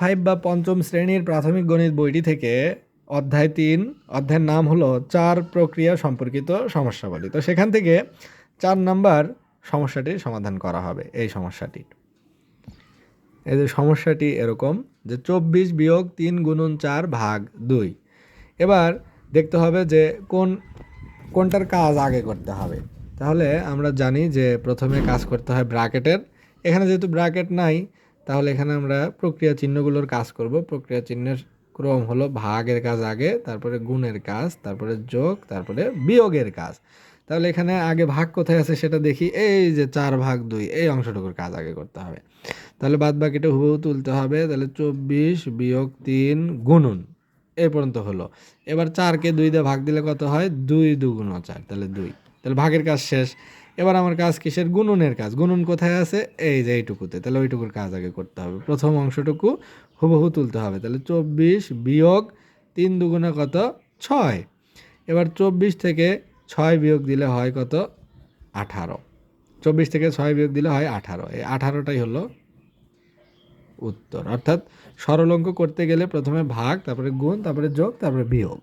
Five বা পঞ্চম শ্রেণির প্রাথমিক গণিত বইটি থেকে অধ্যায় তিন, অধ্যায়ের নাম হলো চার প্রক্রিয়া সম্পর্কিত সমস্যাবলী। তো সেখান থেকে চার নাম্বার সমস্যাটির সমাধান করা হবে এই সমস্যাটি এই যে সমস্যাটি এরকম যে চব্বিশ বিয়োগ তিন গুণন চার ভাগ দুই। এবার দেখতে হবে যে কোন, কোনটার কাজ আগে করতে হবে। তাহলে আমরা জানি যে প্রথমে কাজ করতে হয় ব্র্যাকেটের। এখানে যেহেতু ব্র্যাকেট নাই তাহলে এখানে আমরা প্রক্রিয়া চিহ্নগুলোর কাজ করব। প্রক্রিয়া চিহ্নের ক্রম হলো ভাগের কাজ আগে, তারপরে গুণের কাজ, তারপরে যোগ, তারপরে বিয়োগের কাজ। তাহলে এখানে আগে ভাগ কোথায় আছে সেটা দেখি। এই যে চার ভাগ দুই, এই অংশটুকুর কাজ আগে করতে হবে। তাহলে বাদ বাকিটা হুবহু তুলতে হবে। তাহলে চব্বিশ বিয়োগ তিন গুণন এই পর্যন্ত হলো। এবার চারকে দুই দিয়ে ভাগ দিলে কত হয়? দুই দুগুণ চার, তাহলে দুই। তাহলে ভাগের কাজ শেষ। এবার আমার কাজ কিসের? গুণনের কাজ। গুণন কোথায় আছে? এই যে এইটুকুতে। তাহলে ওইটুকুর কাজ আগে করতে হবে। প্রথম অংশটুকু হুবহু তুলতে হবে। তাহলে চব্বিশ বিয়োগ তিন দুগুণে কত? ছয়। এবার চব্বিশ থেকে ছয় বিয়োগ দিলে হয় কত? আঠারো। চব্বিশ থেকে ছয় বিয়োগ দিলে হয় আঠারো। এই আঠারোটাই হলো উত্তর। অর্থাৎ সরল অঙ্ক করতে গেলে প্রথমে ভাগ, তারপরে গুণ, তারপরে যোগ, তারপরে বিয়োগ।